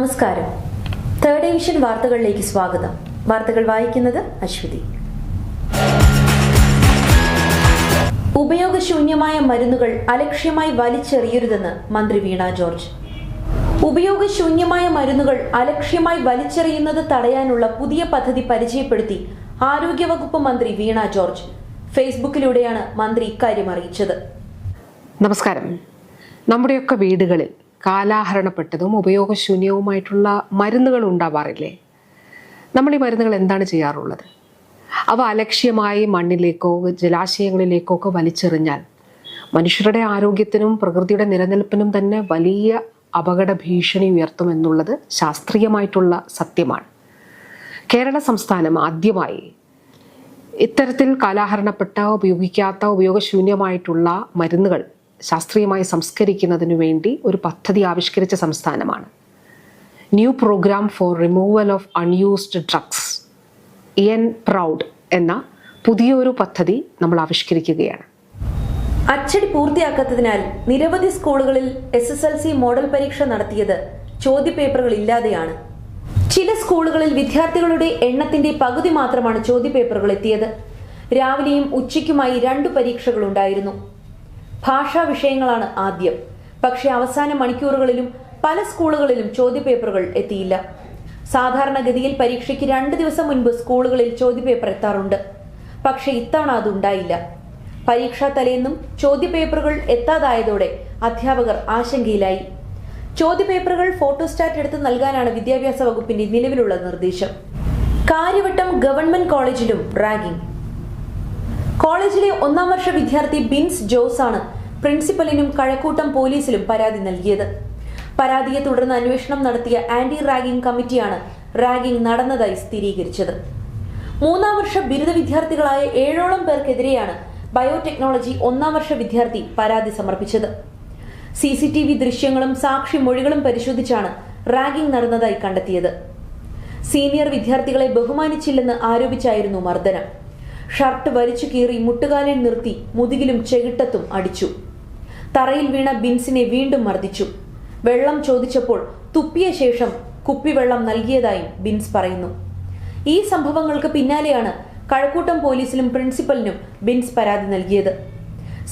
നമസ്കാരം. Third Asian വാർത്തകളിലേക്ക് സ്വാഗതം. വാർത്തകൾ വായിക്കുന്നത് അശ്വതി. ഉപയോഗശൂന്യമായ മരുന്നുകൾ അലക്ഷ്യമായി വലിച്ചെറിയരുതെന്ന് മന്ത്രി വീണ ജോർജ്. ഉപയോഗശൂന്യമായ മരുന്നുകൾ അലക്ഷ്യമായി വലിച്ചെറിയുന്നത് തടയാനുള്ള പുതിയ പദ്ധതി പരിചയപ്പെടുത്തി ആരോഗ്യവകുപ്പ് മന്ത്രി വീണ ജോർജ്. ഫേസ്ബുക്കിലൂടെയാണ് മന്ത്രി ഇക്കാര്യം അറിയിച്ചത്. നമസ്കാരം. നമ്മുടെയൊക്കെ വീടുകളിൽ കാലാഹരണപ്പെട്ടതും ഉപയോഗശൂന്യവുമായിട്ടുള്ള മരുന്നുകൾ ഉണ്ടാവാറില്ലേ? നമ്മൾ ഈ മരുന്നുകൾ എന്താണ് ചെയ്യാറുള്ളത്? അവ അലക്ഷ്യമായി മണ്ണിലേക്കോ ജലാശയങ്ങളിലേക്കോ ഒക്കെ വലിച്ചെറിഞ്ഞാൽ മനുഷ്യരുടെ ആരോഗ്യത്തിനും പ്രകൃതിയുടെ നിലനിൽപ്പിനും തന്നെ വലിയ അപകട ഭീഷണി ഉയർത്തുമെന്നുള്ളത് ശാസ്ത്രീയമായിട്ടുള്ള സത്യമാണ്. കേരള സംസ്ഥാനം ആദ്യമായി ഇത്തരത്തിൽ കാലാഹരണപ്പെട്ട ഉപയോഗിക്കാത്ത ഉപയോഗശൂന്യമായിട്ടുള്ള മരുന്നുകൾ ശാസ്ത്രീയമായി സംസ്കരിക്കുന്നതിനു വേണ്ടി ഒരു പദ്ധതി ആവിഷ്കരിച്ച സംസ്ഥാനമാണ്. New programme for removal of unused drugs N proud എന്ന പുതിയൊരു പദ്ധതി നമ്മൾ ആവിഷ്കരിക്കുകയാണ്. അച്ചടി പൂർത്തിയാക്കാത്തതിനാൽ നിരവധി സ്കൂളുകളിൽ S S L C model പരീക്ഷ നടത്തിയത് ചോദ്യപേപ്പറുകൾ ഇല്ലാതെയാണ് ചില സ്കൂളുകളിൽ വിദ്യാർത്ഥികളുടെ എണ്ണത്തിന്റെ പകുതി മാത്രമാണ് ചോദ്യപേപ്പറുകൾ എത്തിയത് രാവിലെയും ഉച്ചയ്ക്കുമായി രണ്ടു പരീക്ഷകൾ ഉണ്ടായിരുന്നു ഭാഷാ വിഷയങ്ങളാണ് ആദ്യം. പക്ഷേ അവസാന മണിക്കൂറുകളിലും പല സ്കൂളുകളിലും ചോദ്യപേപ്പറുകൾ എത്തിയില്ല. സാധാരണഗതിയിൽ പരീക്ഷയ്ക്ക് രണ്ട് ദിവസം മുൻപ് സ്കൂളുകളിൽ ചോദ്യപേപ്പർ എത്താറുണ്ട്. പക്ഷേ ഇത്തവണ അതുണ്ടായില്ല പരീക്ഷാ തലേന്നും ചോദ്യപേപ്പറുകൾ എത്താതായതോടെ അധ്യാപകർ ആശങ്കയിലായി. ചോദ്യപേപ്പറുകൾ ഫോട്ടോസ്റ്റാറ്റ് എടുത്ത് നൽകാനാണ് വിദ്യാഭ്യാസ വകുപ്പിന്റെ നിലവിലുള്ള നിർദ്ദേശം. കാര്യവട്ടം ഗവൺമെന്റ് കോളേജിലും റാഗിംഗ്. കോളേജിലെ ഒന്നാം വർഷ വിദ്യാർത്ഥി ബിൻസ് ജോസ് ആണ് പ്രിൻസിപ്പലിനും കഴക്കൂട്ടം പോലീസിലും പരാതി നൽകിയത്. പരാതിയെ തുടർന്ന് അന്വേഷണം നടത്തിയ ആന്റി റാഗിംഗ് കമ്മിറ്റിയാണ് റാഗിംഗ് നടന്നതായി സ്ഥിരീകരിച്ചത്. മൂന്നാം വർഷ ബിരുദ വിദ്യാർത്ഥികളായ ഏഴോളം പേർക്കെതിരെയാണ് ബയോടെക്നോളജി ഒന്നാം വർഷ വിദ്യാർത്ഥി പരാതി സമർപ്പിച്ചത്. സി സി ടി വി ദൃശ്യങ്ങളും സാക്ഷി മൊഴികളും പരിശോധിച്ചാണ് റാഗിംഗ് നടന്നതായി കണ്ടെത്തിയത്. സീനിയർ വിദ്യാർത്ഥികളെ ബഹുമാനിച്ചില്ലെന്ന് ആരോപിച്ചായിരുന്നു മർദ്ദനം. ഷർട്ട് വലിച്ചു കീറി മുട്ടുകാലിൽ നിർത്തി മുതുകിലും ചെകിട്ടത്തും അടിച്ചു. തറയിൽ വീണ ബിൻസിനെ വീണ്ടും മർദ്ദിച്ചു. വെള്ളം ചോദിച്ചപ്പോൾ തുപ്പിയ ശേഷം കുപ്പിവെള്ളം നൽകിയതായും ബിൻസ് പറയുന്നു. ഈ സംഭവങ്ങൾക്ക് പിന്നാലെയാണ് കഴക്കൂട്ടം പോലീസിലും പ്രിൻസിപ്പലിനും ബിൻസ് പരാതി നൽകിയത്.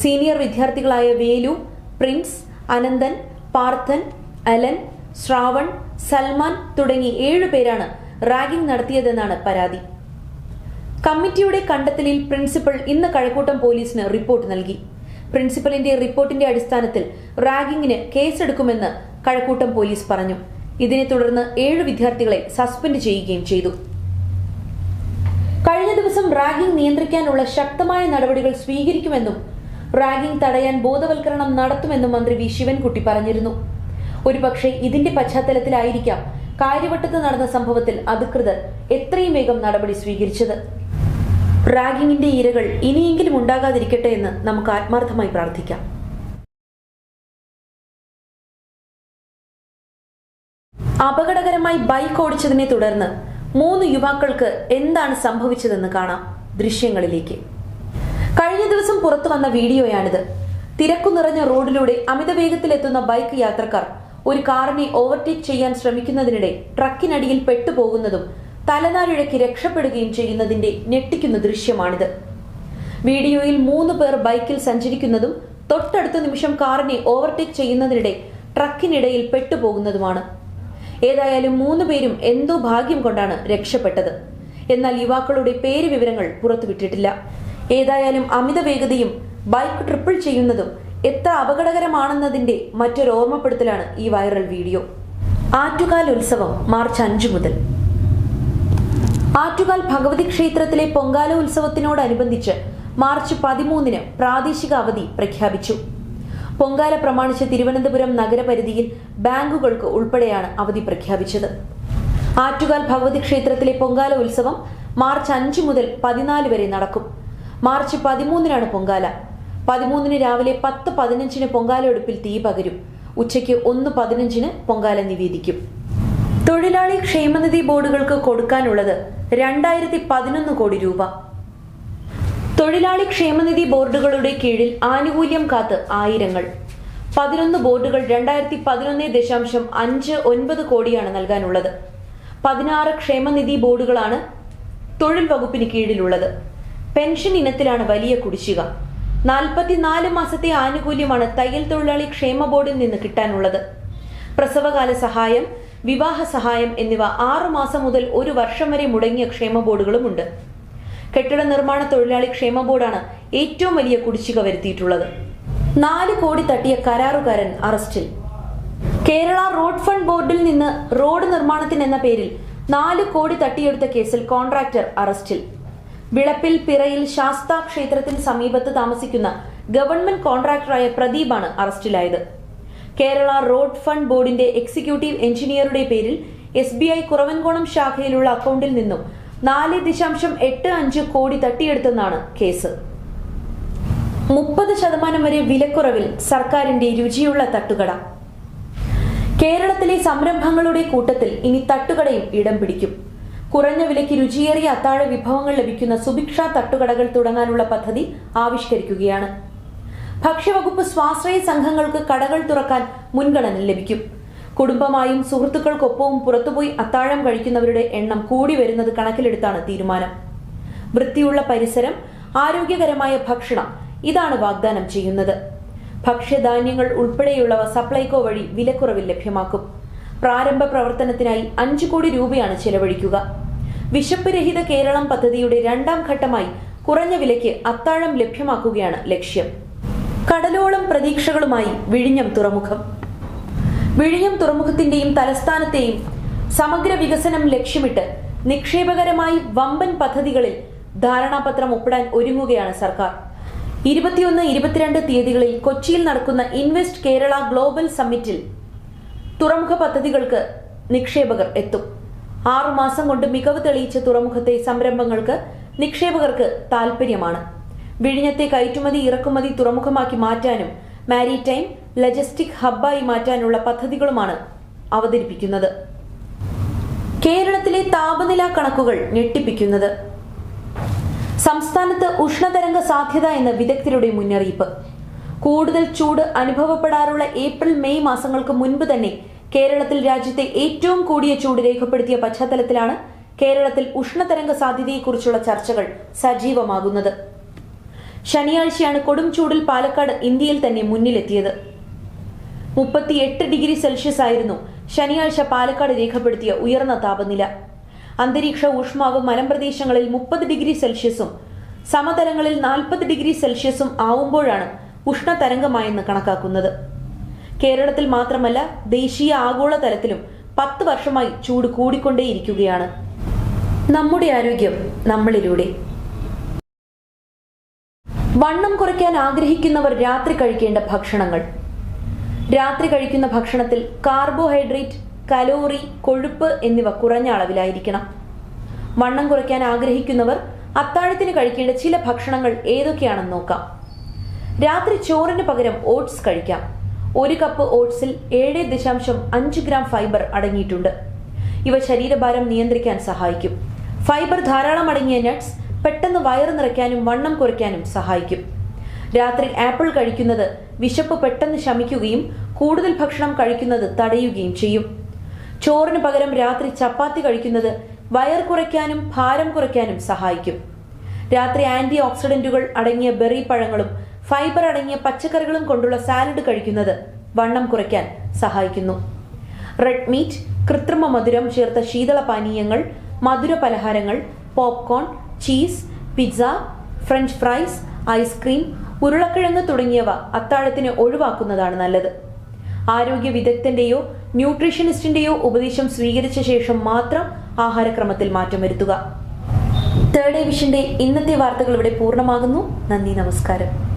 സീനിയർ വിദ്യാർത്ഥികളായ വേലു പ്രിൻസ് അനന്തൻ പാർത്ഥൻ അലൻ ശ്രാവൺ സൽമാൻ തുടങ്ങി ഏഴുപേരാണ് റാഗിംഗ് നടത്തിയതെന്നാണ് പരാതി. കമ്മിറ്റിയുടെ കണ്ടെത്തലിൽ പ്രിൻസിപ്പൽ ഇന്ന് കഴക്കൂട്ടം പോലീസിന് റിപ്പോർട്ട് നൽകി. പ്രിൻസിപ്പലിന്റെ റിപ്പോർട്ടിന്റെ അടിസ്ഥാനത്തിൽ റാഗിങ്ങിന് കേസെടുക്കുമെന്ന് കഴക്കൂട്ടം പോലീസ് പറഞ്ഞു. ഇതിനെ തുടർന്ന് ഏഴ് വിദ്യാർത്ഥികളെ സസ്പെൻഡ് ചെയ്യുകയും ചെയ്തു. കഴിഞ്ഞ ദിവസം റാഗിംഗ് നിയന്ത്രിക്കാനുള്ള ശക്തമായ നടപടികൾ സ്വീകരിക്കുമെന്നും റാഗിംഗ് തടയാൻ ബോധവൽക്കരണം നടത്തുമെന്നും മന്ത്രി വി. ശിവൻകുട്ടി പറഞ്ഞിരുന്നു. ഒരുപക്ഷെ ഇതിന്റെ പശ്ചാത്തലത്തിലായിരിക്കാം കാര്യവട്ടത്ത് നടന്ന സംഭവത്തിൽ അധികൃതർ എത്രയും വേഗം നടപടി സ്വീകരിച്ചത്. റാഗിങ്ങിന്റെ ഇരകൾ ഇനിയെങ്കിലും ഉണ്ടാകാതിരിക്കട്ടെ എന്ന് നമുക്ക് ആത്മാർത്ഥമായി പ്രാർത്ഥിക്കാം. അപകടകരമായി ബൈക്ക് ഓടിച്ചതിനെ തുടർന്ന് മൂന്ന് യുവാക്കൾക്ക് എന്താണ് സംഭവിച്ചതെന്ന് കാണാം ദൃശ്യങ്ങളിലേക്ക്. കഴിഞ്ഞ ദിവസം പുറത്തു വന്ന വീഡിയോയാണിത്. തിരക്കു നിറഞ്ഞ റോഡിലൂടെ അമിത വേഗത്തിലെത്തുന്ന ബൈക്ക് യാത്രക്കാർ ഒരു കാറിനെ ഓവർടേക്ക് ചെയ്യാൻ ശ്രമിക്കുന്നതിനിടെ ട്രക്കിനടിയിൽ പെട്ടുപോകുന്നതും തലനാരിഴയ്ക്ക് രക്ഷപ്പെടുകയും ചെയ്യുന്നതിന്റെ ഞെട്ടിക്കുന്ന ദൃശ്യമാണിത്. വീഡിയോയിൽ മൂന്ന് പേർ ബൈക്കിൽ സഞ്ചരിക്കുന്നതും തൊട്ടടുത്ത നിമിഷം കാറിനെ ഓവർടേക്ക് ചെയ്യുന്നതിനിടെ ട്രക്കിനിടയിൽ പെട്ടുപോകുന്നതുമാണ്. ഏതായാലും മൂന്ന് പേരും എന്തോ ഭാഗ്യം കൊണ്ടാണ് രക്ഷപ്പെട്ടത്. എന്നാൽ യുവാക്കളുടെ പേര് വിവരങ്ങൾ പുറത്തുവിട്ടിട്ടില്ല. ഏതായാലും അമിത വേഗതയും ബൈക്ക് ട്രിപ്പിൾ ചെയ്യുന്നതും എത്ര അപകടകരമാണെന്നതിന്റെ മറ്റൊരു ഓർമ്മപ്പെടുത്തലാണ് ഈ വൈറൽ വീഡിയോ. ആറ്റുകാൽ ഉത്സവം മാർച്ച് അഞ്ചു മുതൽ. ആറ്റുകാൽ ഭഗവതി ക്ഷേത്രത്തിലെ പൊങ്കാല ഉത്സവത്തിനോടനുബന്ധിച്ച് മാർച്ച് പതിമൂന്നിന് പ്രാദേശിക അവധി പ്രഖ്യാപിച്ചു. പൊങ്കാല പ്രമാണിച്ച് തിരുവനന്തപുരം നഗരപരിധിയിൽ ബാങ്കുകൾക്ക് ഉൾപ്പെടെയാണ് അവധി പ്രഖ്യാപിച്ചത്. ആറ്റുകാൽ ഭഗവതി ക്ഷേത്രത്തിലെ പൊങ്കാല ഉത്സവം മാർച്ച് അഞ്ച് മുതൽ പതിനാല് വരെ നടക്കും. മാർച്ച് പതിമൂന്നിനാണ് പൊങ്കാല. പതിമൂന്നിന് രാവിലെ പത്ത് പതിനഞ്ചിന് പൊങ്കാല എടുപ്പിൽ തീ പകരും. ഉച്ചയ്ക്ക് ഒന്ന് പതിനഞ്ചിന് പൊങ്കാല നിവേദിക്കും. തൊഴിലാളി ക്ഷേമനിധി ബോർഡുകൾക്ക് കൊടുക്കാനുള്ളത് രണ്ടായിരത്തി പതിനൊന്ന് കോടി രൂപ. തൊഴിലാളി ക്ഷേമനിധി ബോർഡുകളുടെ കീഴിൽ ആനുകൂല്യം കാത്ത് ആയിരങ്ങൾ. പതിനൊന്ന് ബോർഡുകൾ രണ്ടായിരത്തി പതിനൊന്ന് ദശാംശം അഞ്ച് ഒൻപത് കോടിയാണ് നൽകാനുള്ളത്. പതിനാറ് ക്ഷേമനിധി ബോർഡുകളാണ് തൊഴിൽ വകുപ്പിന് കീഴിലുള്ളത്. പെൻഷൻ ഇനത്തിലാണ് വലിയ കുടിശ്ശിക. നാൽപ്പത്തിനാല് മാസത്തെ ആനുകൂല്യമാണ് തയ്യൽ തൊഴിലാളി ക്ഷേമ ബോർഡിൽ നിന്ന് കിട്ടാനുള്ളത്. പ്രസവകാല സഹായം വിവാഹ സഹായം എന്നിവ ആറുമാസം മുതൽ ഒരു വർഷം വരെ മുടങ്ങിയ ക്ഷേമ ബോർഡുകളുമുണ്ട്. കെട്ടിട നിർമ്മാണ തൊഴിലാളി ക്ഷേമ ബോർഡാണ് ഏറ്റവും വലിയ കുടിശ്ശിക വരുത്തിയിട്ടുള്ളത്. നാല് കോടി തട്ടിയ കരാറുകാരൻ അറസ്റ്റിൽ. കേരള റോഡ് ഫണ്ട് ബോർഡിൽ നിന്ന് റോഡ് നിർമ്മാണത്തിന് എന്ന പേരിൽ നാല് കോടി തട്ടിയെടുത്ത കേസിൽ കോൺട്രാക്ടർ അറസ്റ്റിൽ. വിളപ്പിൽ പിറയിൽ ശാസ്താ ക്ഷേത്രത്തിന് സമീപത്ത് താമസിക്കുന്ന ഗവൺമെന്റ് കോൺട്രാക്ടറായ പ്രദീപാണ് അറസ്റ്റിലായത്. കേരള റോഡ് ഫണ്ട് ബോർഡിന്റെ എക്സിക്യൂട്ടീവ് എഞ്ചിനീയറുടെ പേരിൽ എസ് ബി ഐ കുറവൻകോണം ശാഖയിലുള്ള അക്കൗണ്ടിൽ നിന്നും നാല് ദശാംശം എട്ട് അഞ്ച് കോടി തട്ടിയെടുത്തെന്നാണ് കേസ്. മുപ്പത് ശതമാനം വരെ വിലക്കുറവിൽ സർക്കാരിന്റെ രുചിയുള്ള തട്ടുകട. കേരളത്തിലെ സംരംഭങ്ങളുടെ കൂട്ടത്തിൽ ഇനി തട്ടുകടയും ഇടം പിടിക്കും. കുറഞ്ഞ വിലയ്ക്ക് രുചിയേറിയ അത്താഴ വിഭവങ്ങൾ ലഭിക്കുന്ന സുഭിക്ഷ തട്ടുകടകൾ തുടങ്ങാനുള്ള പദ്ധതി ആവിഷ്കരിക്കുകയാണ്. ഭക്ഷ്യവകുപ്പ് സ്വാശ്രയ സംഘങ്ങൾക്ക് കടകൾ തുറക്കാൻ മുൻഗണന ലഭിക്കും. കുടുംബമായും സുഹൃത്തുക്കൾക്കൊപ്പവും പുറത്തുപോയി അത്താഴം കഴിക്കുന്നവരുടെ എണ്ണം കൂടി വരുന്നത് കണക്കിലെടുത്താണ് തീരുമാനം. വൃത്തിയുള്ള പരിസരം ആരോഗ്യകരമായ ഭക്ഷണം ഇതാണ് വാഗ്ദാനം ചെയ്യുന്നത്. ഭക്ഷ്യധാന്യങ്ങൾ ഉൾപ്പെടെയുള്ളവ സപ്ലൈകോ വഴി വിലക്കുറവിൽ ലഭ്യമാക്കും. പ്രാരംഭ പ്രവർത്തനത്തിനായി അഞ്ചു കോടി രൂപയാണ് ചെലവഴിക്കുക. വിശപ്പ് രഹിത കേരളം പദ്ധതിയുടെ രണ്ടാം ഘട്ടമായി കുറഞ്ഞ വിലയ്ക്ക് അത്താഴം ലഭ്യമാക്കുകയാണ് ലക്ഷ്യം. കടലോളം പ്രതീക്ഷകളുമായി വിഴിഞ്ഞം തുറമുഖം. വിഴിഞ്ഞം തുറമുഖത്തിന്റെയും തലസ്ഥാനത്തെയും സമഗ്ര വികസനം ലക്ഷ്യമിട്ട് നിക്ഷേപകരമായി വമ്പൻ പദ്ധതികളിൽ ധാരണാപത്രം ഒപ്പിടാൻ ഒരുങ്ങുകയാണ് സർക്കാർ. ഇരുപത്തിയൊന്ന് ഇരുപത്തിരണ്ട് തീയതികളിൽ കൊച്ചിയിൽ നടക്കുന്ന ഇൻവെസ്റ്റ് കേരള ഗ്ലോബൽ സമ്മിറ്റിൽ തുറമുഖ പദ്ധതികൾക്ക് നിക്ഷേപകർ എത്തും. ആറുമാസം കൊണ്ട് മികവ് തെളിയിച്ച തുറമുഖത്തെ സംരംഭങ്ങൾക്ക് നിക്ഷേപകർക്ക് താൽപര്യമാണ് വിഴിഞ്ഞത്തെ കയറ്റുമതി ഇറക്കുമതി തുറമുഖമാക്കി മാറ്റാനും മാരിടൈം ലജസ്റ്റിക് ഹബ്ബായി മാറ്റാനുള്ള പദ്ധതികളുമാണ് അവതരിപ്പിക്കുന്നത്. കേരളത്തിലെ താപനില കണക്കുകൾ ഞെട്ടിപ്പിക്കുന്നത്. സംസ്ഥാനത്ത് ഉഷ്ണതരംഗ സാധ്യത എന്ന വിദഗ്ധരുടെ മുന്നറിയിപ്പ്. കൂടുതൽ ചൂട് അനുഭവപ്പെടാറുള്ള ഏപ്രിൽ മെയ് മാസങ്ങൾക്ക് മുൻപ് തന്നെ കേരളത്തിൽ രാജ്യത്തെ ഏറ്റവും കൂടിയ ചൂട് രേഖപ്പെടുത്തിയ പശ്ചാത്തലത്തിലാണ് കേരളത്തിൽ ഉഷ്ണതരംഗ സാധ്യതയെക്കുറിച്ചുള്ള ചർച്ചകൾ സജീവമാകുന്നത്. ശനിയാഴ്ചയാണ് കൊടും ചൂടിൽ പാലക്കാട് ഇന്ത്യയിൽ തന്നെ മുന്നിലെത്തിയത്. മുപ്പത്തിയെട്ട് ഡിഗ്രി സെൽഷ്യസ് ആയിരുന്നു ശനിയാഴ്ച പാലക്കാട് രേഖപ്പെടുത്തിയ ഉയർന്ന താപനില. അന്തരീക്ഷ ഊഷ്മാവ് മലമ്പ്രദേശങ്ങളിൽ മുപ്പത് ഡിഗ്രി സെൽഷ്യസും സമതലങ്ങളിൽ നാൽപ്പത് ഡിഗ്രി സെൽഷ്യസും ആവുമ്പോഴാണ് ഉഷ്ണതരംഗമായെന്ന് കണക്കാക്കുന്നത്. കേരളത്തിൽ മാത്രമല്ല ദേശീയ ആഗോള തലത്തിലും പത്ത് വർഷമായി ചൂട് കൂടിക്കൊണ്ടേയിരിക്കുകയാണ്. നമ്മുടെ ആരോഗ്യം നമ്മളിലൂടെ. വണ്ണം കുറയ്ക്കാൻ ആഗ്രഹിക്കുന്നവർ രാത്രി കഴിക്കേണ്ട ഭക്ഷണങ്ങൾ. രാത്രി കഴിക്കുന്ന ഭക്ഷണത്തിൽ കാർബോഹൈഡ്രേറ്റ് കലോറി കൊഴുപ്പ് എന്നിവ കുറഞ്ഞ അളവിലായിരിക്കണം. വണ്ണം കുറയ്ക്കാൻ ആഗ്രഹിക്കുന്നവർ അത്താഴത്തിന് കഴിക്കേണ്ട ചില ഭക്ഷണങ്ങൾ ഏതൊക്കെയാണെന്ന് നോക്കാം. രാത്രി ചോറിന് പകരം ഓട്സ് കഴിക്കാം. ഒരു കപ്പ് ഓട്സിൽ ഏഴ് ദശാംശം അഞ്ച് ഗ്രാം ഫൈബർ അടങ്ങിയിട്ടുണ്ട്. ഇവ ശരീരഭാരം നിയന്ത്രിക്കാൻ സഹായിക്കും. ഫൈബർ ധാരാളം അടങ്ങിയ നട്ട്സ് പെട്ടെന്ന് വയറ് നിറയ്ക്കാനും വണ്ണം കുറയ്ക്കാനും സഹായിക്കും. രാത്രി ആപ്പിൾ കഴിക്കുന്നത് വിശപ്പ് പെട്ടെന്ന് ശമിക്കുകയും കൂടുതൽ ഭക്ഷണം കഴിക്കുന്നത് തടയുകയും ചെയ്യും. ചോറിന് പകരം രാത്രി ചപ്പാത്തി കഴിക്കുന്നത് വയർ കുറയ്ക്കാനും ഭാരം കുറയ്ക്കാനും സഹായിക്കും. രാത്രി ആന്റി ഓക്സിഡന്റുകൾ അടങ്ങിയ ബെറി പഴങ്ങളും ഫൈബർ അടങ്ങിയ പച്ചക്കറികളും കൊണ്ടുള്ള സാലഡ് കഴിക്കുന്നത് വണ്ണം കുറയ്ക്കാൻ സഹായിക്കുന്നു. റെഡ് മീറ്റ് കൃത്രിമ മധുരം ചേർത്ത ശീതള പാനീയങ്ങൾ മധുര പലഹാരങ്ങൾ popcorn cheese pizza french fries ice cream ഉരുളക്കിഴങ്ങ് തുടങ്ങിയവ അത്താഴത്തിന് ഒഴിവാക്കുന്നതാണ് നല്ലത്. ആരോഗ്യ വിദഗ്ധന്റെയോ ന്യൂട്രീഷനിസ്റ്റിന്റെയോ ഉപദേശം സ്വീകരിച്ച ശേഷം മാത്രം ആഹാരക്രമത്തിൽ മാറ്റം വരുത്തുക. തേർഡ് ഡിവിഷന്റെ ഇന്നത്തെ വാർത്തകൾ ഇവിടെ പൂർണമാകുന്നു. നന്ദി നമസ്കാരം.